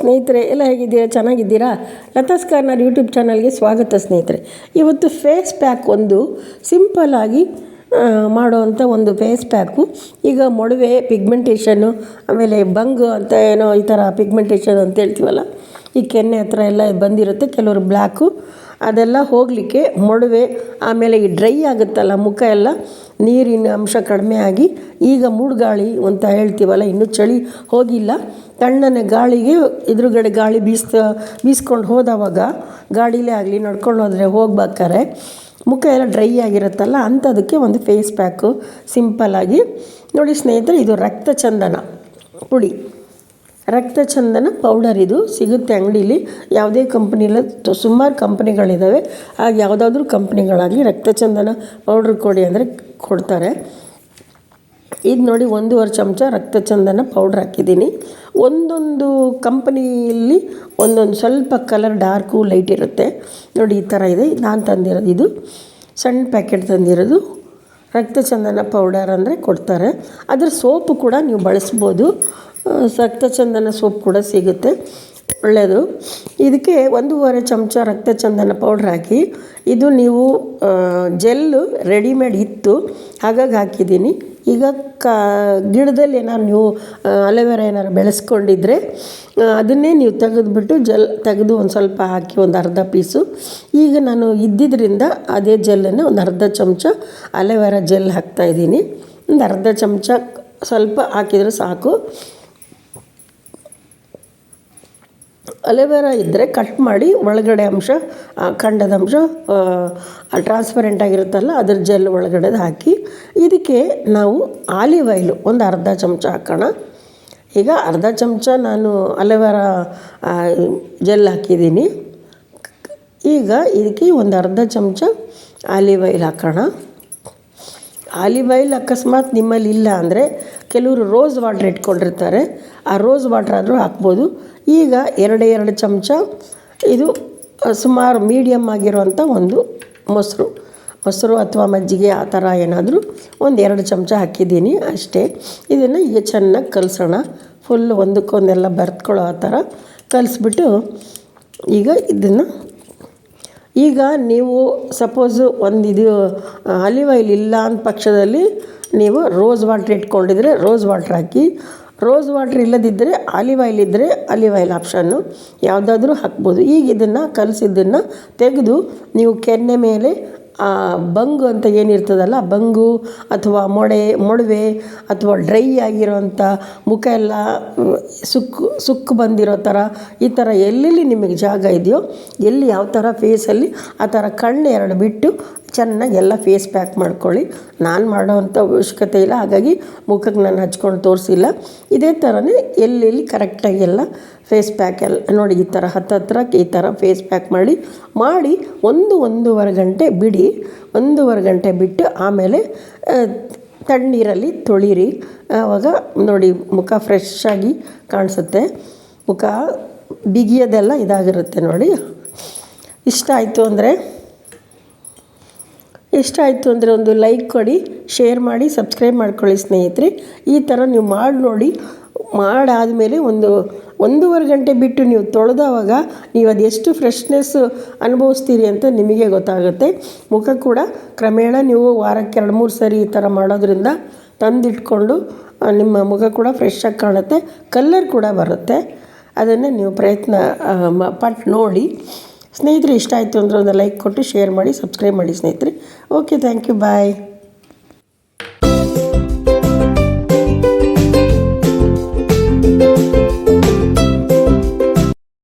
ಸ್ನೇಹಿತರೆ, ಎಲ್ಲ ಹೇಗಿದ್ದೀರಾ? ಚೆನ್ನಾಗಿದ್ದೀರಾ? ಲತಾಸ್ ಕಾರ್ನರ್ ಯೂಟ್ಯೂಬ್ ಚಾನಲ್ಗೆ ಸ್ವಾಗತ ಸ್ನೇಹಿತರೆ. ಇವತ್ತು ಫೇಸ್ ಪ್ಯಾಕ್ ಒಂದು ಸಿಂಪಲ್ಲಾಗಿ ಮಾಡೋವಂಥ ಒಂದು ಫೇಸ್ ಪ್ಯಾಕು. ಈಗ ಮೊಡವೆ ಪಿಗ್ಮೆಂಟೇಷನ್ನು, ಆಮೇಲೆ ಬಂಗು ಅಂತ ಏನೋ ಈ ಥರ ಪಿಗ್ಮೆಂಟೇಷನ್ ಅಂತ ಹೇಳ್ತೀವಲ್ಲ, ಈ ಕೆನ್ನೆ ಹತ್ರ ಎಲ್ಲ ಬಂದಿರುತ್ತೆ. ಕೆಲವರು ಬ್ಲ್ಯಾಕು ಅದೆಲ್ಲ ಹೋಗಲಿಕ್ಕೆ ಮೊಡವೆ ಆಮೇಲೆ ಈ ಡ್ರೈ ಆಗುತ್ತಲ್ಲ ಮುಖ ಎಲ್ಲ ನೀರಿನ ಅಂಶ ಕಡಿಮೆ ಆಗಿ ಈಗ ಮೂಡುಗಾಳಿ ಅಂತ ಹೇಳ್ತೀವಲ್ಲ, ಇನ್ನೂ ಚಳಿ ಹೋಗಿಲ್ಲ. ತಣ್ಣನೆ ಗಾಳಿಗೆ ಎದುರುಗಡೆ ಗಾಳಿ ಬೀಸ್ತಾ, ಬೀಸ್ಕೊಂಡು ಹೋದವಾಗ ಗಾಡೀಲೇ ಆಗಲಿ ನಡ್ಕೊಂಡು ಹೋದರೆ ಹೋಗ್ಬೇಕಾರೆ ಮುಖ ಎಲ್ಲ ಡ್ರೈ ಆಗಿರುತ್ತಲ್ಲ, ಅಂಥದಕ್ಕೆ ಒಂದು ಫೇಸ್ ಪ್ಯಾಕು ಸಿಂಪಲ್ಲಾಗಿ ನೋಡಿ ಸ್ನೇಹಿತರೆ, ಇದು ರಕ್ತ ಚಂದನ ಪುಡಿ. ರಕ್ತ ಚಂದನ ಪೌಡರ್ ಇದು. ಸಿಗುತ್ತೆ ಅಂಗಡೀಲಿ. ಯಾವುದೇ ಕಂಪ್ನಿಲ ಸುಮಾರು ಕಂಪ್ನಿಗಳಿದ್ದಾವೆ ಆಗ ಯಾವುದಾದ್ರೂ ಕಂಪ್ನಿಗಳಾಗಲಿ ರಕ್ತ ಚಂದನ ಪೌಡ್ರ್ ಕೊಡಿ ಅಂದರೆ ಕೊಡ್ತಾರೆ. ಇದು ನೋಡಿ ಒಂದೂವರೆ ಚಮಚ ರಕ್ತ ಚಂದನ ಪೌಡ್ರ್ ಹಾಕಿದ್ದೀನಿ. ಒಂದೊಂದು ಕಂಪನಿಯಲ್ಲಿ ಒಂದೊಂದು ಸ್ವಲ್ಪ ಕಲರ್ ಡಾರ್ಕು ಲೈಟ್ ಇರುತ್ತೆ. ನೋಡಿ ಈ ಥರ ಇದೆ. ನಾನು ತಂದಿರೋದು ಇದು. ಸಣ್ಣ ಪ್ಯಾಕೆಟ್ ತಂದಿರೋದು. ರಕ್ತ ಚಂದನ ಪೌಡರ್ ಅಂದರೆ ಕೊಡ್ತಾರೆ. ಅದರ ಸೋಪು ಕೂಡ ನೀವು ಬಳಸ್ಬೋದು. ರಕ್ತ ಚಂದನ ಸೋಪ್ ಕೂಡ ಸಿಗುತ್ತೆ. ಒಳ್ಳೆಯದು ಇದಕ್ಕೆ ಒಂದೂವರೆ ಚಮಚ ರಕ್ತ ಚಂದನ ಪೌಡ್ರ್ ಹಾಕಿ, ಇದು ನೀವು ಜೆಲ್ಲು ರೆಡಿಮೇಡ್ ಇತ್ತು, ಹಾಗಾಗಿ ಹಾಕಿದ್ದೀನಿ. ಈಗ ಕಾ, ಗಿಡದಲ್ಲಿ ಏನಾರು ನೀವು ಅಲೋವೆರಾ ಏನಾರು ಬೆಳೆಸ್ಕೊಂಡಿದ್ರೆ ಅದನ್ನೇ ನೀವು ತೆಗೆದುಬಿಟ್ಟು ಜೆಲ್, ತೆಗೆದು ಒಂದು ಸ್ವಲ್ಪ ಹಾಕಿ, ಒಂದು ಅರ್ಧ ಪೀಸು. ಈಗ ನಾನು ಇದ್ದಿದ್ದರಿಂದ ಅದೇ ಜೆಲ್ಲನ್ನು ಒಂದು ಅರ್ಧ ಚಮಚ ಅಲೋವೆರಾ ಜೆಲ್ ಹಾಕ್ತಾಯಿದ್ದೀನಿ ಒಂದು ಅರ್ಧ ಚಮಚ ಸ್ವಲ್ಪ ಹಾಕಿದರೆ ಸಾಕು. ಅಲೋವೆರಾ ಇದ್ದರೆ ಕಟ್ ಮಾಡಿ ಒಳಗಡೆ ಅಂಶ ಖಂಡದ ಅಂಶ ಟ್ರಾನ್ಸ್ಪರೆಂಟ್ ಆಗಿರುತ್ತಲ್ಲ ಅದ್ರ ಜೆಲ್ ಒಳಗಡೆದು ಹಾಕಿ. ಇದಕ್ಕೆ ನಾವು ಆಲಿವ್ ಆಯಿಲು ಒಂದು ಅರ್ಧ ಚಮಚ ಹಾಕೋಣ. ಈಗ ಅರ್ಧ ಚಮಚ ನಾನು ಅಲೋವೆರಾ ಜೆಲ್ ಹಾಕಿದ್ದೀನಿ. ಈಗ ಇದಕ್ಕೆ ಒಂದು ಅರ್ಧ ಚಮಚ ಆಲಿವ್ ಆಯಿಲ್ ಹಾಕೋಣ. ಆಲಿವ್ ಆಯಿಲ್ ಅಕಸ್ಮಾತ್ ನಿಮ್ಮಲ್ಲಿ ಇಲ್ಲ ಅಂದರೆ ಕೆಲವರು ರೋಸ್ ವಾಟ್ರ್ ಇಟ್ಕೊಂಡಿರ್ತಾರೆ. ಆ ರೋಸ್ ವಾಟ್ರ್ ಆದರೂ ಹಾಕ್ಬೋದು. ಈಗ ಎರಡು ಎರಡು ಚಮಚ ಇದು ಸುಮಾರು ಮೀಡಿಯಮ್ ಆಗಿರುವಂಥ ಒಂದು ಮೊಸರು. ಮೊಸರು ಅಥವಾ ಮಜ್ಜಿಗೆ ಆ ಥರ ಏನಾದರೂ ಒಂದು ಎರಡು ಚಮಚ ಹಾಕಿದ್ದೀನಿ ಅಷ್ಟೇ. ಇದನ್ನು ಈಗ ಚೆನ್ನಾಗಿ ಕಲಸೋಣ. ಫುಲ್ ಒಂದಕ್ಕೊಂದೆಲ್ಲ ಬರ್ತ್ಕೊಳ್ಳೋ ಆ ಥರ ಕಲಿಸ್ಬಿಟ್ಟು ಈಗ ಇದನ್ನು ಈಗ ನೀವು ಸಪೋಸು ಒಂದು ಇದು ಆಲಿವ್ ಆಯಿಲ್ ಇಲ್ಲ ಅಂದ ಪಕ್ಷದಲ್ಲಿ ನೀವು ರೋಸ್ ವಾಟ್ರ್ ಇಟ್ಕೊಂಡಿದ್ರೆ ರೋಸ್ ವಾಟ್ರ್ ಹಾಕಿ. ರೋಸ್ ವಾಟ್ರ್ ಇಲ್ಲದಿದ್ದರೆ ಆಲಿವ್ ಆಯಿಲ್ ಇದ್ದರೆ ಆಲಿವ್ ಆಯಿಲ್ ಆಪ್ಷನ್ನು ಯಾವುದಾದ್ರೂ ಹಾಕ್ಬೋದು. ಈಗ ಇದನ್ನು ಕಲಸಿದ್ದನ್ನು ತೆಗೆದು ನೀವು ಕೆನ್ನೆ ಮೇಲೆ ಬಂಗು ಅಂತ ಏನಿರ್ತದಲ್ಲ, ಬಂಗು ಅಥವಾ ಮೊಡೆ, ಮೊಡವೆ ಅಥವಾ ಡ್ರೈ ಆಗಿರೋಂಥ ಮುಖ ಎಲ್ಲ, ಸುಕ್ಕು ಸುಕ್ಕು ಬಂದಿರೋ ಥರ ಈ ಥರ ಎಲ್ಲೆಲ್ಲಿ ನಿಮಗೆ ಜಾಗ ಇದೆಯೋ, ಎಲ್ಲಿ ಯಾವ ಥರ ಫೇಸಲ್ಲಿ ಆ ಥರ ಕಣ್ಣು ಎರಡು ಬಿಟ್ಟು ಚೆನ್ನಾಗಿ ಎಲ್ಲ ಫೇಸ್ ಪ್ಯಾಕ್ ಮಾಡ್ಕೊಳ್ಳಿ. ನಾನು ಮಾಡೋವಂಥ ಅವಶ್ಯಕತೆ ಇಲ್ಲ. ಹಾಗಾಗಿ ಮುಖಕ್ಕೆ ನಾನು ಹಚ್ಕೊಂಡು ತೋರಿಸಿಲ್ಲ. ಇದೇ ಥರನೇ ಎಲ್ಲೆಲ್ಲಿ ಕರೆಕ್ಟಾಗಿ ಎಲ್ಲ ಫೇಸ್ ಪ್ಯಾಕ್ ಎಲ್ಲ, ನೋಡಿ ಈ ಥರ ಹತ್ತತ್ರ ಈ ಥರ ಫೇಸ್ ಪ್ಯಾಕ್ ಮಾಡಿ ಮಾಡಿ ಒಂದು ಒಂದೂವರೆ ಗಂಟೆ ಬಿಡಿ. ಒಂದೂವರೆ ಗಂಟೆ ಬಿಟ್ಟು ಆಮೇಲೆ ತಣ್ಣೀರಲ್ಲಿ ತೊಳೀರಿ. ಆವಾಗ ನೋಡಿ ಮುಖ ಫ್ರೆಶ್ ಆಗಿ ಕಾಣಿಸುತ್ತೆ. ಮುಖ ಬಿಗಿಯೋದೆಲ್ಲ ಇದಾಗಿರುತ್ತೆ ನೋಡಿ. ಇಷ್ಟ ಆಯಿತು ಅಂದರೆ ಇಷ್ಟ ಆಯಿತು ಅಂದರೆ ಒಂದು ಲೈಕ್ ಕೊಡಿ ಶೇರ್ ಮಾಡಿ ಸಬ್ಸ್ಕ್ರೈಬ್ ಮಾಡ್ಕೊಳ್ಳಿ ಸ್ನೇಹಿತರೆ. ಈ ಥರ ನೀವು ಮಾಡಿ ನೋಡಿ, ಮಾಡಾದಮೇಲೆ ಒಂದು ಒಂದೂವರೆ ಗಂಟೆ ಬಿಟ್ಟು ನೀವು ತೊಳೆದವಾಗ ನೀವು ಅದೆಷ್ಟು ಎಷ್ಟು ಫ್ರೆಶ್ನೆಸ್ಸು ಅನುಭವಿಸ್ತೀರಿ ಅಂತ ನಿಮಗೆ ಗೊತ್ತಾಗುತ್ತೆ. ಮುಖ ಕೂಡ ಕ್ರಮೇಣ ನೀವು ವಾರಕ್ಕೆ ಎರಡು, ಮೂರು ಸರಿ ಈ ಥರ ಮಾಡೋದ್ರಿಂದ ತಂದಿಟ್ಕೊಂಡು ನಿಮ್ಮ ಮುಖ ಕೂಡ ಫ್ರೆಶ್ಶಾಗಿ ಕಾಣುತ್ತೆ ಕಲ್ಲರ್ ಕೂಡ ಬರುತ್ತೆ. ಅದನ್ನು ನೀವು ಪ್ರಯತ್ನ ಪಟ್ಟು ನೋಡಿ. ಸ್ನೇಹಿತರೆ ಇಷ್ಟ ಆಯಿತು ಅಂದರೆ ಒಂದು ಲೈಕ್ ಕೊಟ್ಟು ಶೇರ್ ಮಾಡಿ ಸಬ್ಸ್ಕ್ರೈಬ್ ಮಾಡಿ ಸ್ನೇಹಿತರೆ. Okay thank you bye